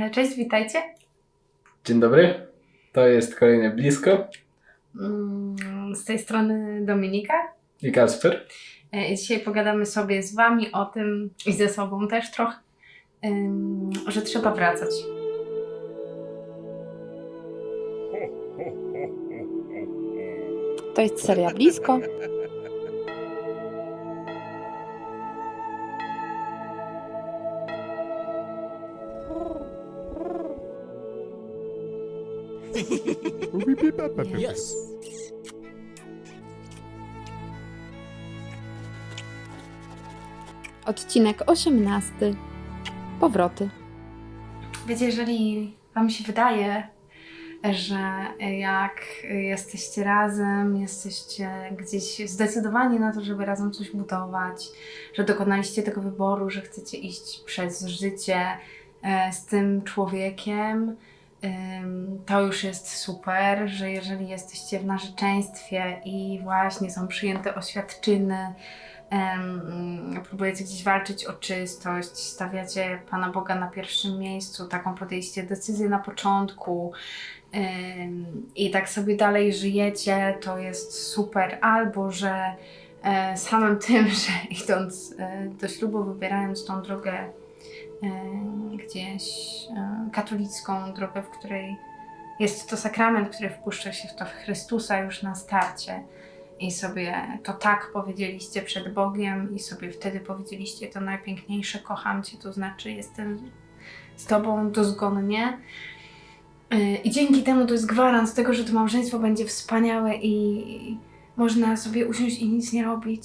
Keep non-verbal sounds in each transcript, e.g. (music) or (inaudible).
E, Cześć, witajcie. Dzień dobry, to jest kolejne Blisko Mm, Z tej strony Dominika. i Kasper. E, i Dzisiaj pogadamy sobie z Wami o tym i ze sobą też trochę, że trzeba wracać. To jest seria blisko. Yes. Odcinek 18. Powroty. Wiecie, jeżeli Wam się wydaje, że jak jesteście razem, jesteście gdzieś zdecydowani na to, żeby razem coś budować, że dokonaliście tego wyboru, że chcecie iść przez życie e, z tym człowiekiem, to już jest super, że jeżeli jesteście w narzeczeństwie i właśnie są przyjęte oświadczyny, próbujecie gdzieś walczyć o czystość, stawiacie Pana Boga na pierwszym miejscu, taką podjęliście decyzję na początku i tak sobie dalej żyjecie, to jest super. Albo, że e, samym tym, (laughs) że idąc e, do ślubu, wybierając tą drogę gdzieś e, katolicką, drogę, w której jest to sakrament, który wpuszcza się w to w Chrystusa już na starcie i sobie to tak powiedzieliście przed Bogiem i sobie wtedy powiedzieliście to najpiękniejsze, kocham Cię, to znaczy jestem z Tobą dozgonnie. Yy, I dzięki temu to jest gwarant tego, że to małżeństwo będzie wspaniałe i można sobie usiąść i nic nie robić.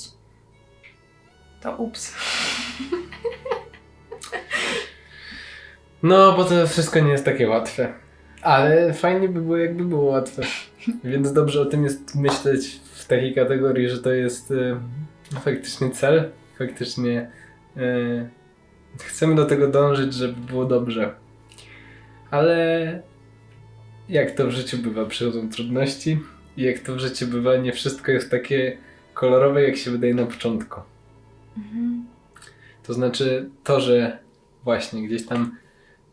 To ups. (laughs) No, bo to wszystko nie jest takie łatwe. Ale fajnie by było, jakby było łatwe. Więc dobrze o tym jest myśleć w takiej kategorii, że to jest e, faktycznie cel. Faktycznie e, chcemy do tego dążyć, żeby było dobrze. Ale jak to w życiu bywa, przychodzą trudności. I jak to w życiu bywa, nie wszystko jest takie kolorowe, jak się wydaje na początku. Mhm. To znaczy to, że właśnie gdzieś tam,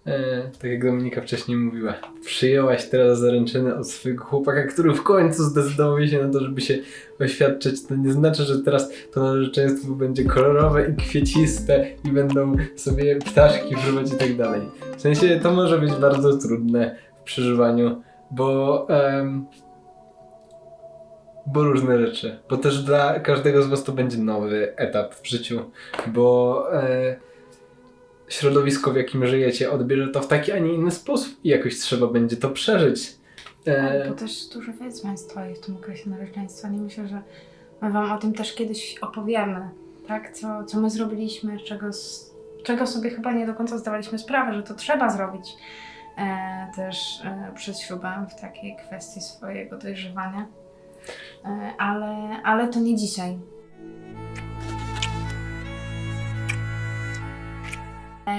e, tak jak Dominika wcześniej mówiła, przyjęłaś teraz zaręczyny od swojego chłopaka, który w końcu zdecydował się na to, żeby się oświadczyć, to nie znaczy, że teraz to narzeczeństwo będzie kolorowe i kwieciste i będą sobie ptaszki fruwać i tak dalej. W sensie to może być bardzo trudne w przeżywaniu, bo bo różne rzeczy. Bo też dla każdego z Was to będzie nowy etap w życiu, bo e, środowisko, w jakim żyjecie, odbierze to w taki, a nie inny sposób i jakoś trzeba będzie to przeżyć. E, Bo też dużo wyzwań stoi w tym okresie narzeczeństwa. Nie myślę, że my Wam o tym też kiedyś opowiemy, tak? Co, co my zrobiliśmy, czego, czego sobie chyba nie do końca zdawaliśmy sprawę, że to trzeba zrobić e, też e, przed ślubem w takiej kwestii swojego dojrzewania. E, ale, ale to nie dzisiaj.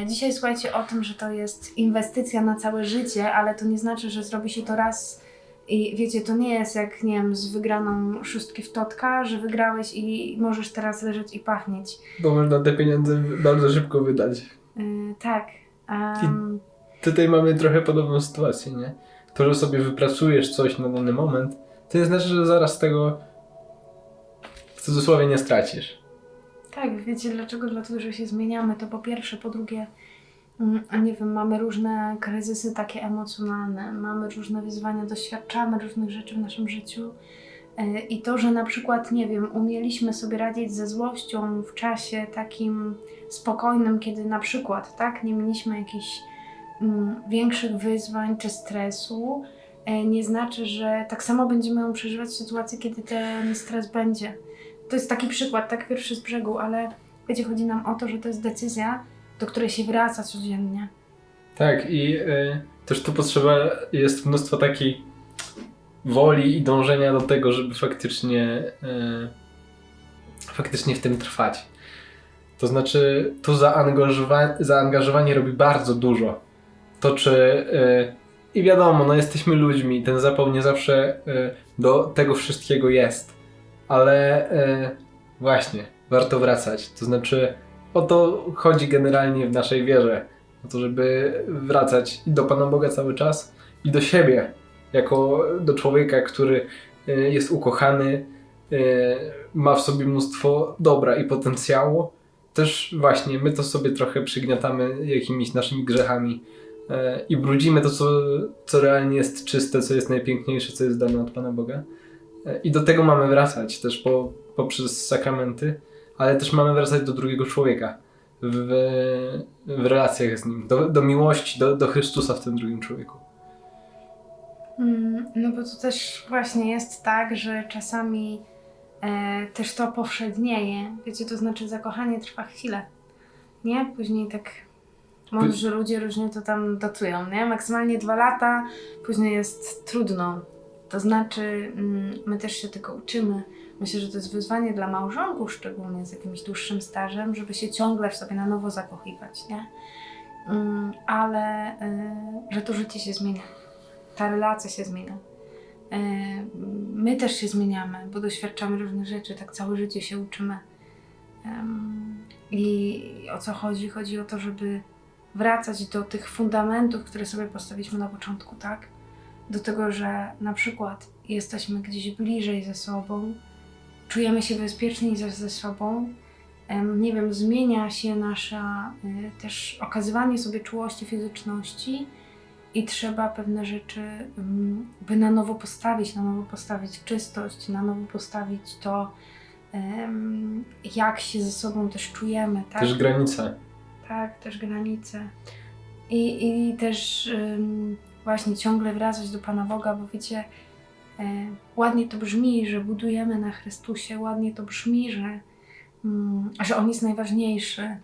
Dzisiaj słuchajcie o tym, że to jest inwestycja na całe życie, ale to nie znaczy, że zrobi się to raz i wiecie, to nie jest jak, nie wiem, z wygraną szóstki w totka, że wygrałeś i możesz teraz leżeć i pachnieć. bo można te pieniądze bardzo szybko wydać. Yy, tak. em, Tutaj mamy trochę podobną sytuację, nie? To, że sobie wypracujesz coś na dany moment, to nie znaczy, że zaraz tego w cudzysłowie nie stracisz. Tak, wiecie dlaczego? Dlatego, że się zmieniamy, to po pierwsze. Po drugie, mm, nie wiem, mamy różne kryzysy takie emocjonalne, mamy różne wyzwania, doświadczamy różnych rzeczy w naszym życiu. Yy, I to, że na przykład, nie wiem, umieliśmy sobie radzić ze złością w czasie takim spokojnym, kiedy na przykład, tak, nie mieliśmy jakichś mm, większych wyzwań czy stresu, e, nie znaczy, że tak samo będziemy ją przeżywać w sytuacji, kiedy ten stres będzie. To jest taki przykład, tak pierwszy z brzegu, ale wiecie, chodzi nam o to, że to jest decyzja, do której się wraca codziennie. Tak, i y, też tu potrzeba jest mnóstwo takiej woli i dążenia do tego, żeby faktycznie, y, faktycznie w tym trwać. To znaczy, tu zaangażowa- zaangażowanie robi bardzo dużo. To czy. Y, I wiadomo, no jesteśmy ludźmi, ten zapał nie zawsze y, do tego wszystkiego jest. Ale y, właśnie, warto wracać. To znaczy, o to chodzi generalnie w naszej wierze o to, żeby wracać do Pana Boga cały czas i do siebie, jako do człowieka, który e, jest ukochany, e, ma w sobie mnóstwo dobra i potencjału. Też właśnie my to sobie trochę przygniatamy jakimiś naszymi grzechami e, i brudzimy to, co, co realnie jest czyste, co jest najpiękniejsze, co jest dane od Pana Boga. I do tego mamy wracać też po, poprzez sakramenty, ale też mamy wracać do drugiego człowieka w, w relacjach z nim, do, do miłości, do, do Chrystusa w tym drugim człowieku. Mm, No bo to też właśnie jest tak, że czasami e, też to powszednieje. Wiecie, to znaczy zakochanie trwa chwilę. Nie? Później tak mądrzy ludzie różnie to tam datują, nie? Maksymalnie dwa lata, później jest trudno. To znaczy, mm, my też się tego uczymy. Myślę, że to jest wyzwanie dla małżonków, szczególnie z jakimś dłuższym stażem, żeby się ciągle w sobie na nowo zakochiwać, nie? Mm, Ale y, że to życie się zmienia ta relacja się zmienia. E, My też się zmieniamy, bo doświadczamy różnych rzeczy, tak całe życie się uczymy. I o co chodzi? Chodzi o to, żeby wracać do tych fundamentów, które sobie postawiliśmy na początku, tak? Do tego, że na przykład jesteśmy gdzieś bliżej ze sobą, czujemy się bezpieczniej ze, ze sobą. Nie wiem, zmienia się nasza y, też okazywanie sobie czułości fizyczności i trzeba pewne rzeczy mm, by na nowo postawić, na nowo postawić czystość, na nowo postawić to, jak się ze sobą też czujemy, tak? Też granice. Tak, też granice. I, i też właśnie ciągle wracać do Pana Boga, bo wiecie, e, ładnie to brzmi, że budujemy na Chrystusie, ładnie to brzmi, że, mm, że On jest najważniejszy.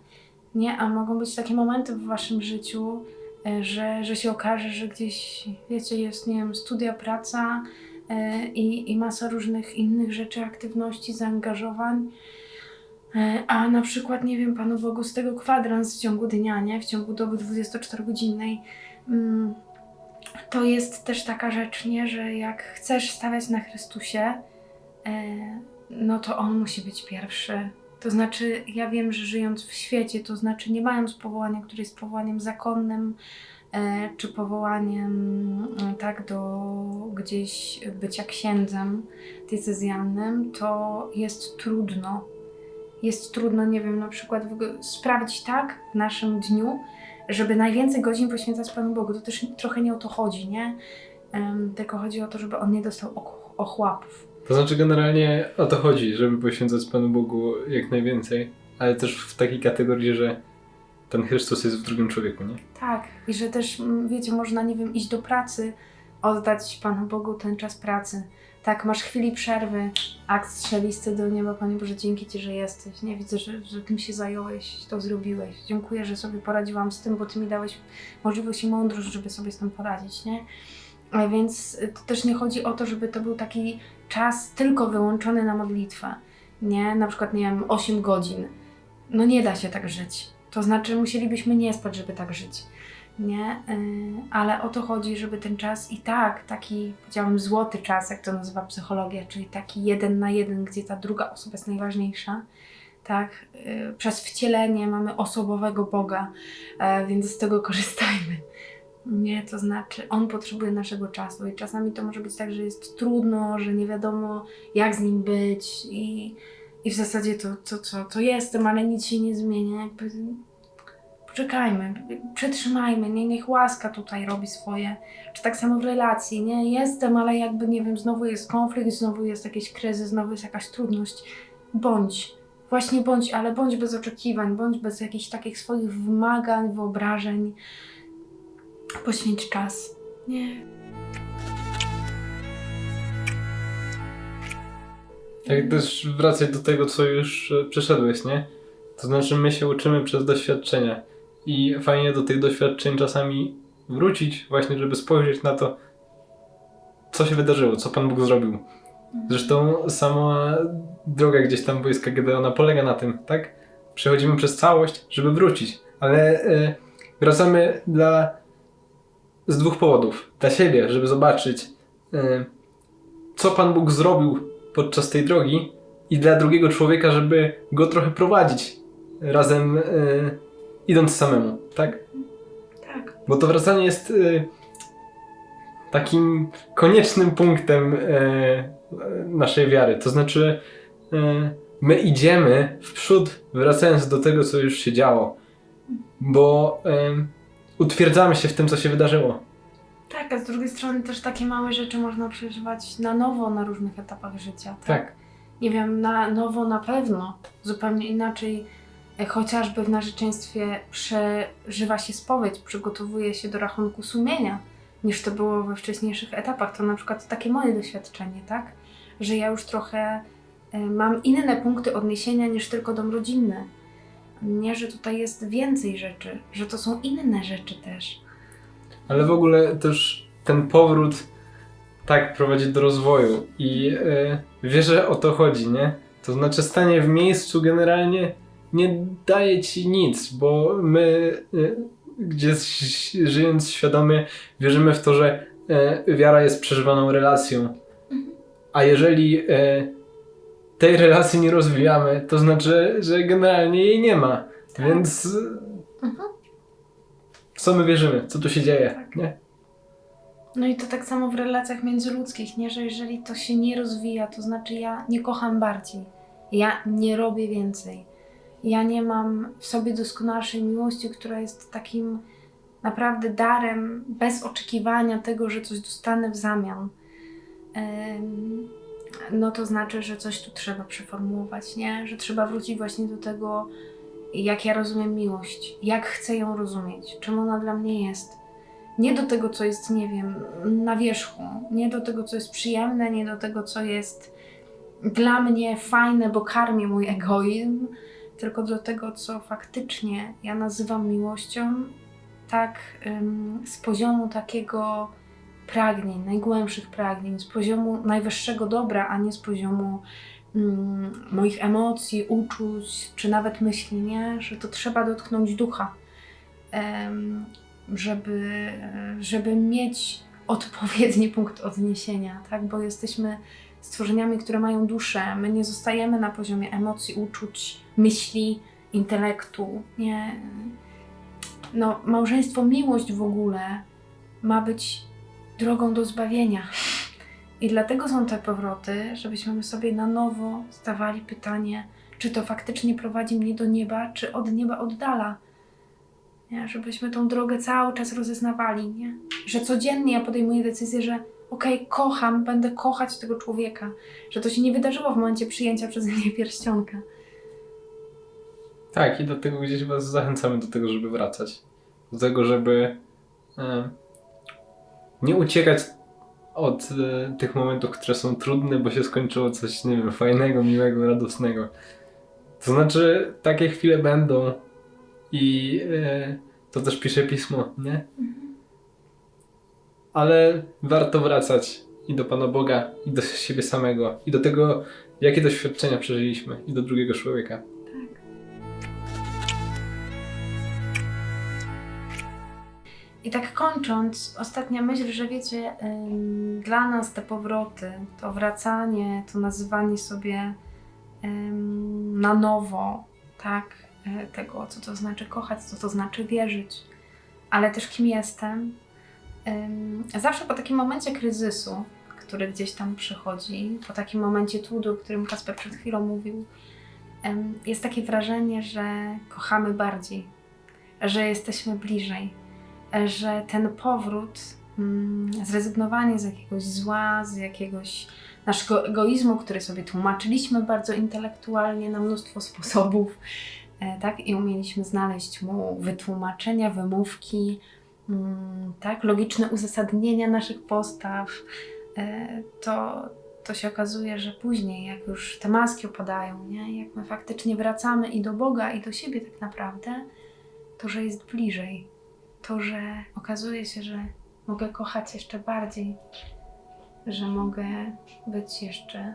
Nie, a mogą być takie momenty w Waszym życiu, e, że, że się okaże, że gdzieś, wiecie, jest, nie wiem, studia, praca e, i, i masa różnych innych rzeczy, aktywności, zaangażowań. E, A na przykład, nie wiem, Panu Bogu, z tego kwadrans w ciągu dnia, nie? W ciągu doby 24-godzinnej. Mm, To jest też taka rzecz, nie? Że jak chcesz stawiać na Chrystusie, e, no to On musi być pierwszy. To znaczy, ja wiem, że żyjąc w świecie, to znaczy nie mając powołania, które jest powołaniem zakonnym, e, czy powołaniem e, tak do gdzieś bycia księdzem diecezjalnym, to jest trudno jest trudno, nie wiem, na przykład sprawić tak w naszym dniu, żeby najwięcej godzin poświęcać Panu Bogu. To też trochę nie o to chodzi, nie? Em, tylko chodzi o to, żeby on nie dostał och- ochłapów. To znaczy generalnie o to chodzi, żeby poświęcać Panu Bogu jak najwięcej, ale też w takiej kategorii, że ten Chrystus jest w drugim człowieku, nie? Tak, i że też, mm, wiecie, można, nie wiem, iść do pracy, oddać Panu Bogu ten czas pracy. Tak, masz chwili przerwy, akt strzelisty do nieba, Panie Boże, dzięki Ci, że jesteś. Nie widzę, że, że Tym się zająłeś, to zrobiłeś. Dziękuję, że sobie poradziłam z tym, bo Ty mi dałeś możliwość i mądrość, żeby sobie z tym poradzić, nie? A więc to też nie chodzi o to, żeby to był taki czas tylko wyłączony na modlitwę, nie? Na przykład, nie wiem, 8 godzin. No nie da się tak żyć. To znaczy, musielibyśmy nie spać, żeby tak żyć nie? Yy, ale o to chodzi, żeby ten czas i tak, taki, powiedziałam, złoty czas, jak to nazywa psychologia, czyli taki jeden na jeden, gdzie ta druga osoba jest najważniejsza, tak? Yy, przez wcielenie mamy osobowego Boga, e, więc z tego (laughs) korzystajmy. Nie, to znaczy, on potrzebuje naszego czasu i czasami to może być tak, że jest trudno, że nie wiadomo, jak z nim być i, i w zasadzie to, to, to, to jestem, ale nic się nie zmienia. Jakby poczekajmy, przetrzymajmy, nie, niech łaska tutaj robi swoje. Czy tak samo w relacji, nie? Jestem, ale jakby, nie wiem, znowu jest konflikt, znowu jest jakiś kryzys, znowu jest jakaś trudność. Bądź, właśnie bądź, ale bądź bez oczekiwań, bądź bez jakichś takich swoich wymagań, wyobrażeń. Poświęć czas. Nie. Tak też wracać do tego, co już e, przeszedłeś, nie? To znaczy my się uczymy przez doświadczenia i fajnie do tych doświadczeń czasami wrócić właśnie, żeby spojrzeć na to, co się wydarzyło, co Pan Bóg zrobił. Zresztą sama droga gdzieś tam wojska Gedeona polega na tym, tak? Przechodzimy przez całość, żeby wrócić, ale e, wracamy dla z dwóch powodów. Dla siebie, żeby zobaczyć, e, co Pan Bóg zrobił podczas tej drogi i dla drugiego człowieka, żeby go trochę prowadzić razem, e, idąc samemu, tak? Bo to wracanie jest y, takim koniecznym punktem y, naszej wiary. To znaczy, y, my idziemy w przód, wracając do tego, co już się działo. Bo y, utwierdzamy się w tym, co się wydarzyło. Tak, a z drugiej strony też takie małe rzeczy można przeżywać na nowo na różnych etapach życia. Tak. Tak. Nie wiem, na nowo na pewno. Zupełnie inaczej chociażby w narzeczeństwie przeżywa się spowiedź, przygotowuje się do rachunku sumienia, niż to było we wcześniejszych etapach. To na przykład takie moje doświadczenie, tak? Że ja już trochę e, mam inne punkty odniesienia niż tylko dom rodzinny. Nie, że tutaj jest więcej rzeczy, że to są inne rzeczy też. Ale w ogóle też ten powrót tak prowadzi do rozwoju i yy, wie, że o to chodzi, nie? To znaczy stanie w miejscu generalnie nie daje ci nic, bo my y, gdzieś żyjąc świadomie wierzymy w to, że y, wiara jest przeżywaną relacją. A jeżeli y, tej relacji nie rozwijamy, to znaczy, że generalnie jej nie ma. Tak. Więc y, Mhm. co my wierzymy? Co tu się dzieje? Tak. Nie? No i to tak samo w relacjach międzyludzkich, nie? Że jeżeli to się nie rozwija, to znaczy ja nie kocham bardziej. Ja nie robię więcej. Ja nie mam w sobie doskonalszej miłości, która jest takim naprawdę darem, bez oczekiwania tego, że coś dostanę w zamian. No to znaczy, że coś tu trzeba przeformułować, nie? Że trzeba wrócić właśnie do tego, jak ja rozumiem miłość, jak chcę ją rozumieć, czym ona dla mnie jest nie do tego, co jest, nie wiem, na wierzchu, nie do tego, co jest przyjemne, nie do tego, co jest dla mnie fajne, bo karmi mój egoizm, tylko do tego, co faktycznie ja nazywam miłością, tak z poziomu takiego pragnień, najgłębszych pragnień, z poziomu najwyższego dobra, a nie z poziomu ym, moich emocji, uczuć, czy nawet myśli, nie? Że to trzeba dotknąć ducha. Żeby, żeby mieć odpowiedni (laughs) punkt odniesienia, tak? Bo jesteśmy stworzeniami, które mają duszę. My nie zostajemy na poziomie emocji, uczuć, myśli, intelektu. Nie. No, małżeństwo, miłość w ogóle ma być drogą do zbawienia. I dlatego są te powroty, żebyśmy sobie na nowo stawali pytanie, czy to faktycznie prowadzi mnie do nieba, czy od nieba oddala. Nie? Żebyśmy tą drogę cały czas rozeznawali, nie? Że codziennie ja podejmuję decyzję, że okej, kocham, będę kochać tego człowieka. Że to się nie wydarzyło w momencie przyjęcia przeze mnie pierścionka. Tak, i dlatego gdzieś Was zachęcamy do tego, żeby wracać. Do tego, żeby e, nie uciekać od e, tych momentów, które są trudne, bo się skończyło coś, nie wiem, fajnego, miłego, radosnego. To znaczy, takie chwile będą i e, to też pisze pismo, nie? Ale warto wracać i do Pana Boga, i do siebie samego, i do tego, jakie doświadczenia przeżyliśmy, i do drugiego człowieka. I tak kończąc, ostatnia myśl, że wiecie, dla nas te powroty, to wracanie, to nazywanie sobie na nowo, tak, y, tego, co to znaczy kochać, co to znaczy wierzyć, ale też kim jestem. Zawsze po takim momencie kryzysu, który gdzieś tam przychodzi, po takim momencie trudu, o którym Kasper przed chwilą mówił, jest takie wrażenie, że kochamy bardziej, że jesteśmy bliżej że ten powrót, mm, zrezygnowanie z jakiegoś zła, z jakiegoś naszego egoizmu, który sobie tłumaczyliśmy bardzo intelektualnie na mnóstwo sposobów, e, tak, i umieliśmy znaleźć mu wytłumaczenia, wymówki, tak, logiczne uzasadnienia naszych postaw, e, to, to się okazuje, że później, jak już te maski opadają, nie? jak my faktycznie wracamy i do Boga, i do siebie tak naprawdę, to że jest bliżej to, że okazuje się, że mogę kochać jeszcze bardziej, że mogę być jeszcze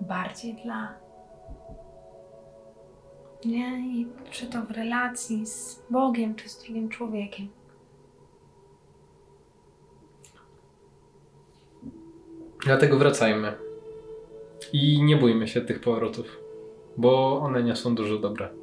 bardziej dla. Nie? I czy to w relacji z Bogiem, czy z drugim człowiekiem. Dlatego wracajmy. I nie bójmy się tych powrotów, bo one niosą dużo dobra. Amen.